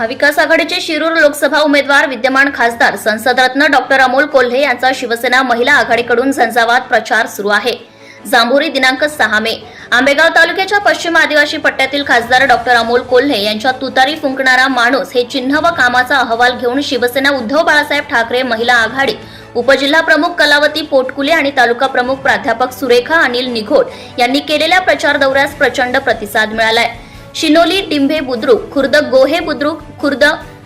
महाविकास आघाडीचे शिरूर लोकसभा उमेदवार विद्यमान खासदार संसदरत्न डॉक्टर अमोल कोल्हे यांचा शिवसेना महिला आघाडीकडून झंझावात प्रचार सुरू आहे. जांभोरी दिनांक सहा मे. आंबेगाव तालुक्याच्या पश्चिम आदिवासी पट्ट्यातील खासदार डॉक्टर अमोल कोल्हे यांच्या तुतारी फुंकणारा माणूस हे चिन्ह व कामाचा अहवाल घेऊन शिवसेना उद्धव बाळासाहेब ठाकरे महिला आघाडी उपजिल्हा प्रमुख कलावती पोटकुले आणि तालुका प्रमुख प्राध्यापक सुरेखा अनिल निघोड यांनी केलेल्या प्रचार दौऱ्यास प्रचंड प्रतिसाद मिळालाय. शिनोली डिंभे बुद्रुक खुर्द गोहे बुद्रुक खुर्द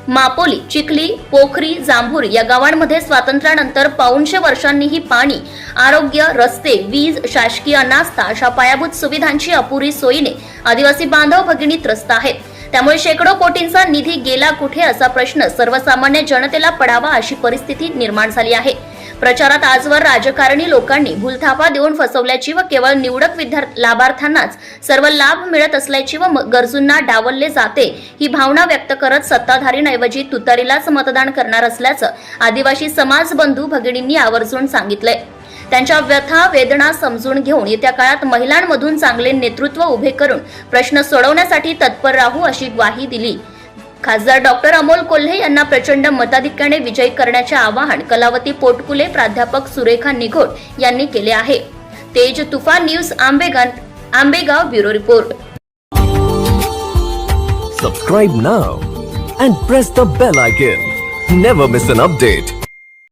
मापोली चिखली पोखरी जांभूर या गावांमध्ये स्वातंत्र्यानंतर पाऊनशे वर्षांनीही पाणी आरोग्य रस्ते वीज शासकीय नास्ता अशा पायाभूत सुविधांची अपुरी सोयीने आदिवासी बांधव भगिनी त्रस्त आहेत. त्यामुळे शेकडो कोटींचा निधी गेला कुठे असा प्रश्न सर्वसामान्य जनतेला पडावा अशी परिस्थिती निर्माण झाली आहे. प्रचारात आजवर राजकारणी लोकांनी भूलथापा देऊन फसवल्याची व केवळ निवडक विद्यार्थी लाभार्थ्यांनाच सर्व लाभ मिळत असल्याची व गरजूंना डावलले जाते ही भावना व्यक्त करत सत्ताधारींऐवजी तुतारीलाच मतदान करणार असल्याचं आदिवासी समाज बंधू भगिनींनी आवर्जून सांगितलंय. त्यांच्या व्यथा वेदना समजून घेऊन येत्या काळात महिलांमधून चांगले नेतृत्व उभे करून प्रश्न सोडवण्यासाठी तत्पर राहू अशी ग्वाही दिली. खासदार डॉक्टर अमोल कोल्हे यांना प्रचंड मताधिक्याने विजयी करण्याचे आवाहन कलावती पोटकुले प्राध्यापक सुरेखा निघोड यांनी केले आहे. Tej Tufan news आंबेगान Ambegaon bureau report. Subscribe now and press the bell icon never miss an update